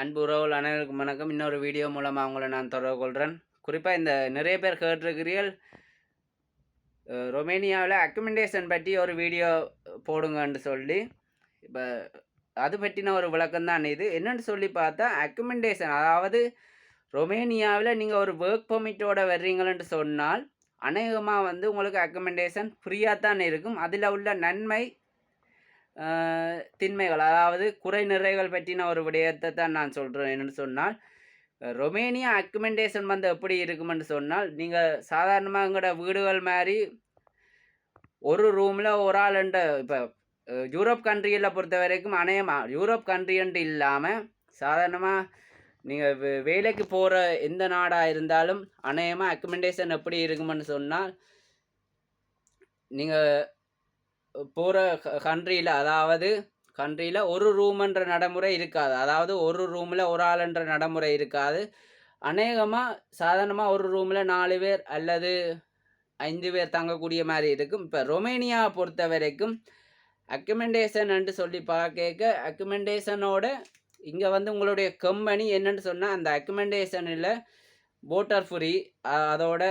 அன்பு உறவுகள் அனைவருக்கும் வணக்கம். இன்னொரு வீடியோ மூலமாக அவங்கள நான் தொடர்பு கொள்கிறேன் குறிப்பாக இந்த நிறைய பேர் கேட்டிருக்கிறீர்கள் ரொமேனியாவில் அக்குமெண்டேஷன் பற்றி ஒரு வீடியோ போடுங்கன்னு சொல்லி. இப்போ அது பற்றின ஒரு விளக்கம் தான் இது. என்னென்னு சொல்லி பார்த்தா அக்குமெண்டேஷன் அதாவது ரொமேனியாவில் நீங்கள் ஒரு ஒர்க் பெர்மிட்டோட வர்றீங்கள்னு சொன்னால் அநேகமாக வந்து உங்களுக்கு அக்கமெண்டேஷன் ஃப்ரீயாக தான் இருக்கும். அதில் உள்ள நன்மை திண்மைகள் அதாவது குறை நிறைகள் பற்றின ஒரு விடயத்தை தான் நான் சொல்கிறேன் என்னென்னு சொன்னால் ரொமேனியா அக்குமெண்டேஷன் வந்து எப்படி இருக்குமென்னு சொன்னால் நீங்கள் சாதாரணமாக எங்களோட வீடுகள் மாதிரி ஒரு ரூமில் ஒரு ஆளுண்ட இப்போ யூரோப் கண்ட்ரியில் பொறுத்த வரைக்கும் அநேகமாக யூரோப் கண்ட்ரின்ட்டு இல்லாமல் சாதாரணமாக நீங்கள் வேலைக்கு போகிற எந்த நாடாக இருந்தாலும் அநேகமாக அக்குமெண்டேஷன் எப்படி இருக்குமென்னு சொன்னால் நீங்கள் போகிற கண்ட்ரியில் அதாவது கண்ட்ரியில் ஒரு ரூம்ன்ற நடைமுறை இருக்காது. அதாவது ஒரு ரூமில் ஒரு ஆளுன்ற நடைமுறை இருக்காது. அநேகமாக சாதாரணமாக ஒரு ரூமில் நாலு பேர் அல்லது ஐந்து பேர் தங்கக்கூடிய மாதிரி இருக்கும். இப்போ ரொமேனியாவை பொறுத்த வரைக்கும் அக்கமெண்டேஷன் சொல்லி பார்க்க அக்குமெண்டேஷனோட இங்கே வந்து உங்களுடைய கம்பெனி என்னன்னு சொன்னால் அந்த அக்குமெண்டேஷனில் போட்டர் ஃப்ரீ அதோட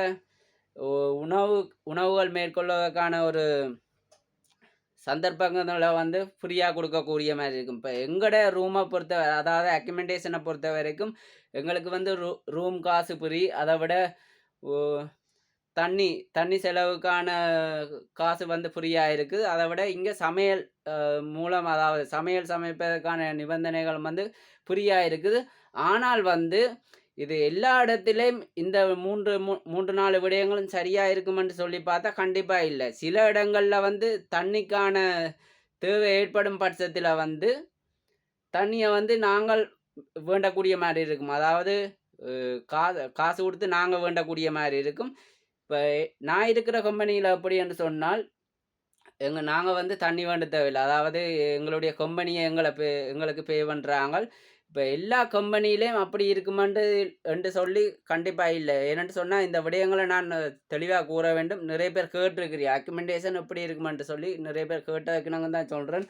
உணவு உணவுகள் மேற்கொள்வதற்கான ஒரு சந்தர்ப்பங்களை வந்து ஃப்ரீயாக கொடுக்கக்கூடிய மாதிரி இருக்கும். இப்போ எங்களோட ரூமை பொறுத்த அதாவது அக்யூமெண்டேஷனை பொறுத்த வரைக்கும் எங்களுக்கு வந்து ரூ ரூம் காசு ஃப்ரீ. அதை விட ஓ, தண்ணி தண்ணி செலவுக்கான காசு வந்து ஃப்ரீயாக இருக்குது அதை விட இங்கே சமையல் மூலம் அதாவது சமையல் சமைப்பதற்கான நிபந்தனைகள் வந்து ஃப்ரீயாக இருக்குது. ஆனால் வந்து இது எல்லா இடத்துலையும் இந்த மூன்று மூ- மூன்று நாலு விடயங்களும் சரியாக இருக்குமென்று சொல்லி பார்த்தா கண்டிப்பாக இல்லை. சில இடங்களில் வந்து தண்ணிக்கான தேவை ஏற்படும் பட்சத்தில் வந்து தண்ணியை வந்து நாங்கள் வேண்டக்கூடிய மாதிரி இருக்கும். அதாவது காசு காசு கொடுத்து நாங்கள் வேண்டக்கூடிய மாதிரி இருக்கும். இப்போ நான் இருக்கிற கம்பெனியில் எப்படி என்று சொன்னால் எங்கள் நாங்கள் வந்து தண்ணி வேண்ட தேவையில்லை. அதாவது எங்களுடைய கம்பெனியை எங்களை பே எங்களுக்கு பே பண்ணுறாங்க இப்போ எல்லா கம்பெனிலையும் அப்படி இருக்குமென்று என்று சொல்லி கண்டிப்பாக இல்லை. ஏன்னு சொன்னால் இந்த விடயங்களை நான் தெளிவாக கூற வேண்டும். நிறைய பேர் கேட்டிருக்கிறீ அக்குமெண்டேஷன் எப்படி இருக்குமென்று சொல்லி நிறைய பேர் கேட்டதுக்கு தான் சொல்கிறேன்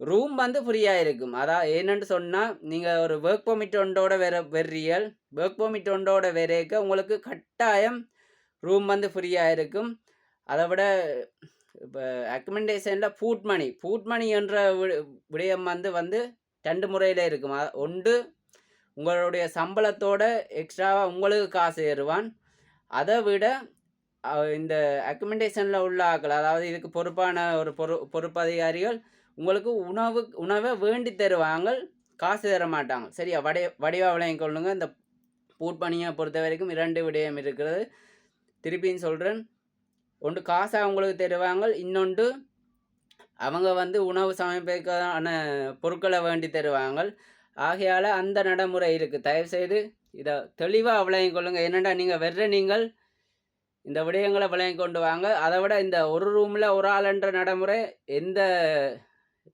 ரூம் வந்து ஃப்ரீயாக இருக்கும். அதான் என்னென்னு சொன்னால் நீங்கள் ஒரு ஒர்க் பர்மிட் ஒன்றோட வேற வெறியல் ஒர்க் பர்மிட் ஒன்றோட வேறேக்க உங்களுக்கு கட்டாயம் ரூம் வந்து ஃப்ரீயாக இருக்கும். அதை விட இப்போ அக்கமெண்டேஷனில் ஃபுட் மணி ஃபுட் மணி என்ற வி- விடயம் வந்து வந்து ரெண்டு முறையில் இருக்கும்? ஒன்று உங்களுடைய சம்பளத்தோட எக்ஸ்ட்ராவாக உங்களுக்கு காசு ஏறுவான். அதை விட இந்த அக்கமெண்டேஷனில் உள்ள ஆக்கள் அதாவது இதுக்கு பொறுப்பான ஒரு பொறு பொறுப்பு அதிகாரிகள் உங்களுக்கு உணவு உணவை வேண்டி தருவாங்க காசு தர மாட்டாங்க. சரியா? வடை வடிவா விளையம் கொள்ளுங்க. இந்த பூட்பணியை பொறுத்த வரைக்கும் இரண்டு விடயம் இருக்கிறது. திருப்பின்னு சொல்கிறேன் ஒன்று காசை அவங்களுக்கு தருவாங்க இன்னொன்று அவங்க வந்து உணவு சமைப்பதற்கான பொருட்களை வேண்டி தருவாங்க ஆகையால் அந்த நடைமுறை இருக்குது தயவுசெய்து இதை தெளிவாக விளையம் கொள்ளுங்கள் என்னென்னா நீங்கள் வெற நீங்கள்? இந்த விடயங்களை விளங்கி கொண்டு வாங்க. அதை விட இந்த ஒரு ரூமில் ஒரு ஆளுன்ற நடைமுறை எந்த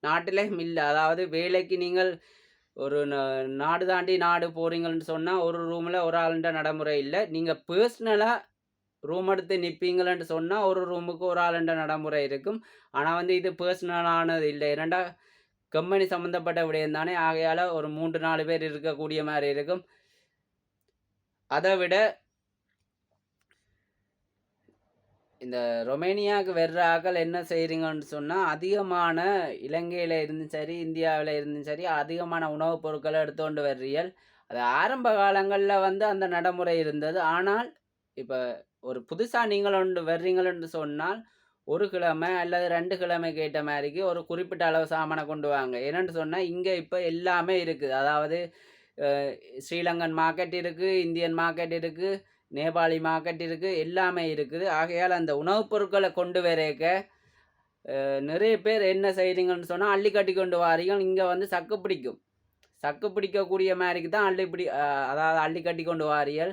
நாட்டிலையும் இல்லை. அதாவது வேலைக்கு நீங்கள் ஒரு நாடு தாண்டி நாடு போகிறீங்கன்னு சொன்னால் ஒரு ரூமில் ஒரு ஆளுன்ற நடைமுறை இல்லை. நீங்கள் பர்சனலாக ரூம் எடுத்து நிற்பீங்களன்னு சொன்னால் ஒரு ரூமுக்கு ஒரு ஆளுன்ற நடைமுறை இருக்கும். ஆனால் வந்து இது பர்சனலானது இல்லை. இரண்டா கம்பெனி சம்மந்தப்பட்ட விடயம் தானே. ஆகையால் ஒரு மூன்று நாலு பேர் இருக்கக்கூடிய மாதிரி இருக்கும். அதை விட இந்த ரொமேனியாவுக்கு வர்ற ஆக்கள் என்ன செய்கிறீங்கன்னு சொன்னால் அதிகமான இலங்கையில் இருந்தும் சரி இந்தியாவில் இருந்தும் சரி அதிகமான உணவுப் பொருட்களை எடுத்துக்கொண்டு வர்றீர்கள். அது ஆரம்ப காலங்களில் வந்து அந்த நடைமுறை இருந்தது. ஆனால் இப்போ ஒரு புதுசாக நீங்கள் ஒன்று வர்றீங்களன்னு சொன்னால் ஒரு கிழமை அல்லது ரெண்டு கிழமை கேட்ட மாதிரிக்கு ஒரு குறிப்பிட்ட அளவு சாமானை கொண்டு வாங்க. என்னென்னு சொன்னால் இங்கே இப்போ எல்லாமே இருக்குது. அதாவது ஸ்ரீலங்கன் மார்க்கெட் இருக்குது இந்தியன் மார்க்கெட் இருக்குது நேபாளி மார்க்கெட் இருக்குது எல்லாமே இருக்குது. ஆகையால் அந்த உணவுப் பொருட்களை கொண்டு வரக்க நிறைய பேர் என்ன செய்கிறீங்கன்னு சொன்னால் அள்ளி கட்டி கொண்டு வாரீங்க இங்கே வந்து சக்கு பிடிக்கும். சக்கு பிடிக்கக்கூடிய மாதிரிக்கு தான் அள்ளி பிடி அதாவது அள்ளி கட்டி கொண்டு வாரியல்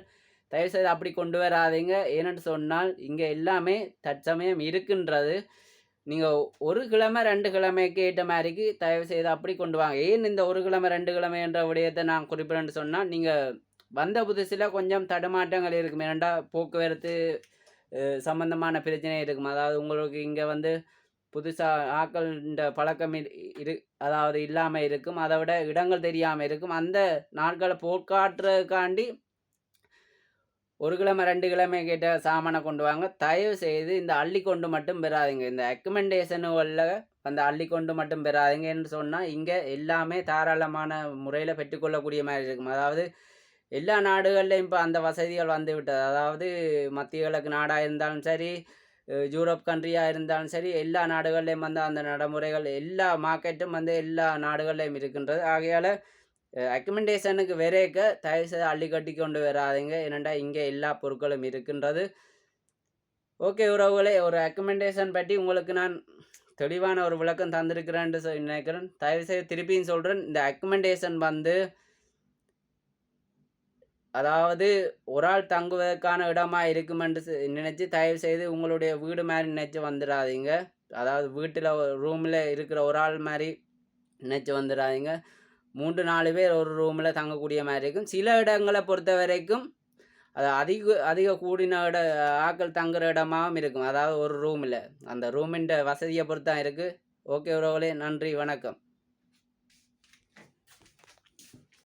தயவுசெய்து அப்படி கொண்டு வராதீங்க. ஏன்னு சொன்னால் இங்கே எல்லாமே தற்சமயம் இருக்கின்றது. நீங்கள் ஒரு கிழமை ரெண்டு கிழமைக்கு ஏற்ற மாதிரிக்கு தயவுசெய்து அப்படி கொண்டு வாங்க. ஏன் இந்த ஒரு கிழமை ரெண்டு கிழமை என்ற விடயத்தை நான் குறிப்பிடேன்னு சொன்னால் நீங்கள் வந்த புதுசில் கொஞ்சம் தடுமாற்றங்கள் இருக்கும். ஏன்டா போக்குவரத்து சம்மந்தமான சம்பந்தமான பிரச்சனை இருக்கும். அதாவது உங்களுக்கு இங்கே வந்து புதுசாக ஆக்கள்ன்ற பழக்கம் இரு இரு அதாவது இல்லாமல் இருக்கும். அதை விட இடங்கள் தெரியாமல் இருக்கும். அந்த நாட்களை போக்காட்டுறதுக்காண்டி ஒரு கிழமை ரெண்டு கிழமை கேட்ட சாமானை கொண்டு வாங்க. தயவு செய்து இந்த அள்ளி கொண்டு மட்டும் பெறாதீங்க. இந்த ரெக்கமெண்டேஷனுகளில் அந்த அள்ளி கொண்டு மட்டும் பெறாதீங்கன்னு சொன்னால் இங்கே எல்லாமே தாராளமான முறையில் பெற்றுக்கொள்ளக்கூடிய மாதிரி இருக்கும். அதாவது எல்லா நாடுகள்லையும் இப்போ அந்த வசதிகள் வந்து விட்டது. அதாவது மத்திய கிழக்கு நாடாக இருந்தாலும் சரி யூரோப் கண்ட்ரியாக இருந்தாலும் சரி எல்லா நாடுகள்லையும் வந்து அந்த நடைமுறைகள் எல்லா மார்க்கெட்டும் வந்து எல்லா நாடுகள்லேயும் இருக்கின்றது. ஆகையால் ரெக்கமெண்டேஷனுக்கு வெறேக்க தயவு செய்து அள்ளி கட்டி கொண்டு வராதீங்க. ஏனெண்டா இங்கே எல்லா பொருட்களும் இருக்கின்றது. ஓகே உறவுகளே ஒரு ரெக்கமெண்டேஷன் பற்றி உங்களுக்கு நான் தெளிவான ஒரு விளக்கம் தந்திருக்கிறேன்ட்டு சொல்லி நினைக்கிறேன். தயவு செய்து திருப்பியும் சொல்கிறேன் இந்த ரெக்கமெண்டேஷன் வந்து அதாவது ஒரு ஆள் தங்குவதற்கான இடமா இருக்குமென்று நினச்சி நினைச்சு தயவு செய்து உங்களுடைய வீடு மாதிரி நினைச்சு வந்துடாதீங்க அதாவது வீட்டில் ரூமில் இருக்கிற ஒரு ஆள் மாதிரி நினைச்சு வந்துடாதீங்க மூன்று நாலு பேர் ஒரு ரூமில் தங்கக்கூடிய மாதிரி இருக்கும். சில இடங்களை பொறுத்த வரைக்கும் அது அதிக அதிக கூடின இட ஆட்கள் தங்குற இடமாவும் இருக்கும். அதாவது ஒரு ரூமில் அந்த ரூமின் வசதியை பொறுத்து தான் இருக்குது ஓகே உறவுகளே நன்றி வணக்கம்.